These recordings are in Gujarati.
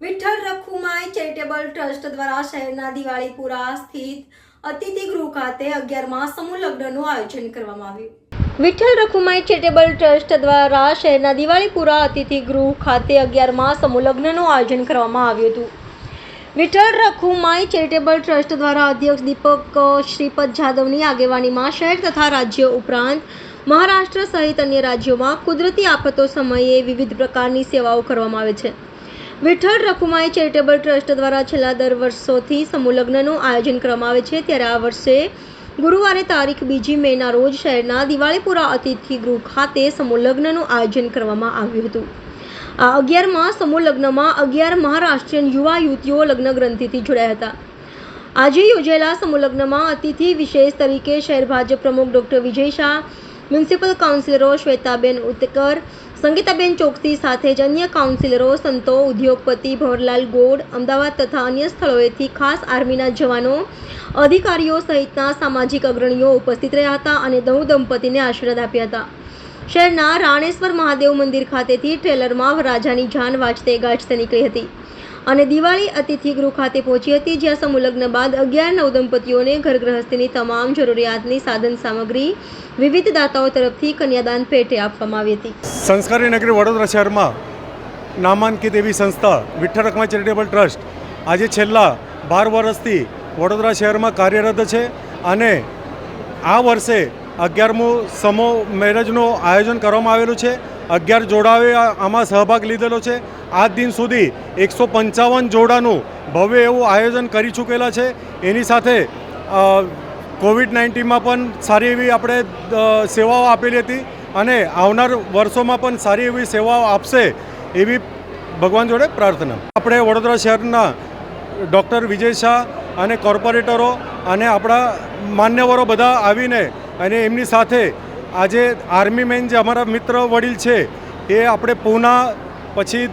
વિઠ્ઠલ રખુમાઈ ચેરિટેબલ ટ્રસ્ટ દ્વારા શહેરના દિવાળીપુરા અતિથિ ગૃહ ખાતે અગિયારમાં સમૂહ લગ્નનું આયોજન કરવામાં આવ્યું. આયોજન કરવામાં આવ્યું હતું. વિઠ્ઠલ રખુમાઈ ચેરિટેબલ ટ્રસ્ટ દ્વારા અધ્યક્ષ દીપક, શ્રીપદ જાદવની આગેવાનીમાં શહેર તથા રાજ્ય ઉપરાંત મહારાષ્ટ્ર સહિત અન્ય રાજ્યોમાં કુદરતી આફતો સમયે વિવિધ પ્રકારની સેવાઓ કરવામાં આવે છે. વિઠ્ઠલ રખુમાઈ ચેરિટેબલ ટ્રસ્ટ દ્વારા છેલ્લા દર વર્ષોથી સમૂહલગ્નનું આયોજન કરવામાં આવે છે. ત્યારે આ વર્ષે ગુરુવારે તારીખ બીજી મેના રોજ શહેરના દિવાળીપુરા અતિથિ ગૃહ ખાતે સમૂહલગ્નનું આયોજન કરવામાં આવ્યું હતું. આ અગિયારમાં સમૂહ લગ્નમાં અગિયાર મહારાષ્ટ્રીયન યુવા યુવતીઓ લગ્ન ગ્રંથિથી જોડાયા હતા. આજે યોજાયેલા સમૂહ લગ્નમાં અતિથિ વિશેષ તરીકે શહેર ભાજપ પ્રમુખ ડોક્ટર વિજય શાહ મ્યુનિસિપલ કાઉન્સિલરો શ્વેતાબેન ઉતકર, સંગીતાબેન ચોકસી સાથે જ અન્ય કાઉન્સિલરો સંતો, ઉદ્યોગપતિ ભવરલાલ ગોડ, અમદાવાદ તથા અન્ય સ્થળોએથી ખાસ આર્મીના જવાનો, અધિકારીઓ સહિતના સામાજિક અગ્રણીઓ ઉપસ્થિત રહ્યા હતા અને દહુ દંપતીને આશીર્વાદ આપ્યા હતા. શહેરના રાણેશ્વર મહાદેવ મંદિર ખાતેથી ટ્રેલરમાં રાજાની જાન વાંચતે ગાજતે નીકળી હતી. અને દિવાળી અતિથિ ગૃહ ખાતે પહોંચી હતી, જ્યાં સમૂહ લગ્ન બાદ અગિયાર નવ દંપતીઓને ઘર ગૃહસ્થીની તમામ જરૂરિયાતની સાધન સામગ્રી વિવિધ દાતાઓ તરફથી કન્યાદાન પેટે આપવામાં આવી હતી. સંસ્કારી નગરી વડોદરા શહેરમાં નામાંકિત એવી સંસ્થા, વિઠ્ઠલ રકમા ચેરિટેબલ ટ્રસ્ટ, આજે છેલ્લા બાર વર્ષથી વડોદરા શહેરમાં કાર્યરત છે અને આ વર્ષે અગિયારમું સમો મેરેજનું આયોજન કરવામાં આવેલું છે. અગિયાર જોડાઓએ આમાં સહભાગ લીધેલો છે. આજ દિન સુધી એકસો પંચાવન જોડાનું ભવ્ય એવું આયોજન કરી ચૂકેલા છે. એની સાથે કોવિડ નાઇન્ટીનમાં પણ સારી એવી આપણે સેવાઓ આપેલી હતી અને આવનાર વર્ષોમાં પણ સારી એવી સેવાઓ આપશે એવી ભગવાન જોડે પ્રાર્થના. આપણે વડોદરા શહેરના ડૉક્ટર વિજય શાહ અને કોર્પોરેટરો અને આપણા માન્યવરો બધા આવીને અને એમની સાથે આજે આર્મી મેન જે અમારા મિત્ર વડીલ છે, એ આપણે પૂના પછી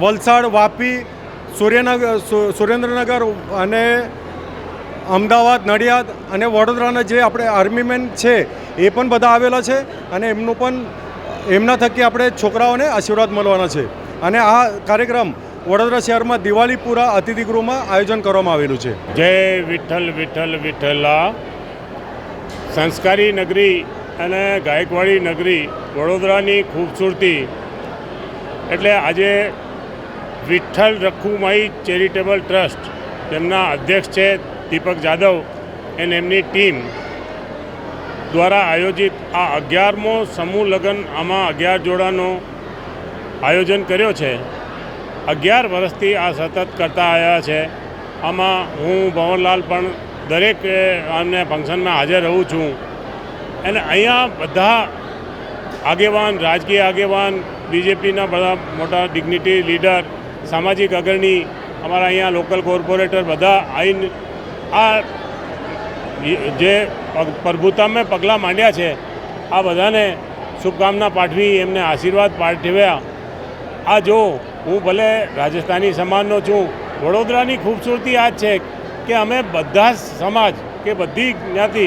વલસાડ, વાપી, સૂર્યનગર સુરેન્દ્રનગર અને અમદાવાદ, નડિયાદ અને વડોદરાના જે આપણે આર્મી મેન છે, એ પણ બધા આવેલા છે અને એમનું પણ, એમના થકી આપણે છોકરાઓને આશીર્વાદ મળવાના છે. અને આ કાર્યક્રમ વડોદરા શહેરમાં દિવાળીપુરા અતિથિગૃહમાં આયોજન કરવામાં આવેલું છે. જય વિઠ્ઠલ વિઠ્ઠલ, વિઠ્ઠલા. સંસ્કારી નગરી અને ગાયકવાડી નગરી વડોદરાની ખૂબસૂરતી. એટલે આજે વિઠ્ઠલ રખુમાઈ ચેરિટેબલ ટ્રસ્ટ, તેમના અધ્યક્ષ છે દીપક જાદવ અને એમની ટીમ દ્વારા આયોજિત આ અગિયારમો સમૂહ લગ્ન આમાં અગિયાર જોડાનો આયોજન કર્યો છે. અગિયાર વર્ષથી આ સતત કરતા આવ્યા છે. આમાં હું, ભવનલાલ પણ દરેક અને ફંક્શનમાં હાજર રહું છું. અને અહીંયા બધા આગેવાન, રાજકીય આગેવાન, બીજેપીના બધા મોટા ડિગ્નિટી લીડર સામાજિક અગ્રણી, અમારા અહીંયા લોકલ કોર્પોરેટર બધા આવીને આ જે પ્રભુતામાં પગલાં માંડ્યા છે, આ બધાને શુભકામના પાઠવી, એમને આશીર્વાદ પાઠવ્યા. આ જો હું ભલે રાજસ્થાની સમાજનો છું, વડોદરાની ખૂબસૂરતી આ જ છે. કે અમે બધા જ સમાજ કે બધી જ્ઞાતિ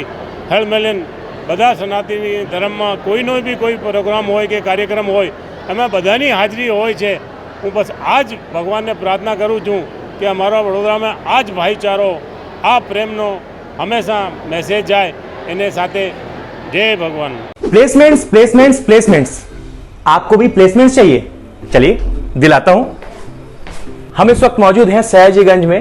હળમેલન બધા સનાતની ધર્મમાં કોઈનો બી કોઈ પ્રોગ્રામ હોય કે કાર્યક્રમ હોય એમાં બધાની હાજરી હોય છે હું બસ આ જ ભગવાનને પ્રાર્થના કરું છું કે અમારા વડોદરામાં આ જ ભાઈચારો આ પ્રેમનો હંમેશા મેસેજ જાય એને સાથે જય ભગવાન प्लेसमेंट्स प्लेसमेंट्स प्लेसमेंट्स आपको भी प्लेसमेंट्स चाहिए चलिए दिलाता हूं हम इस वक्त मौजूद हैं सयाजीगंज में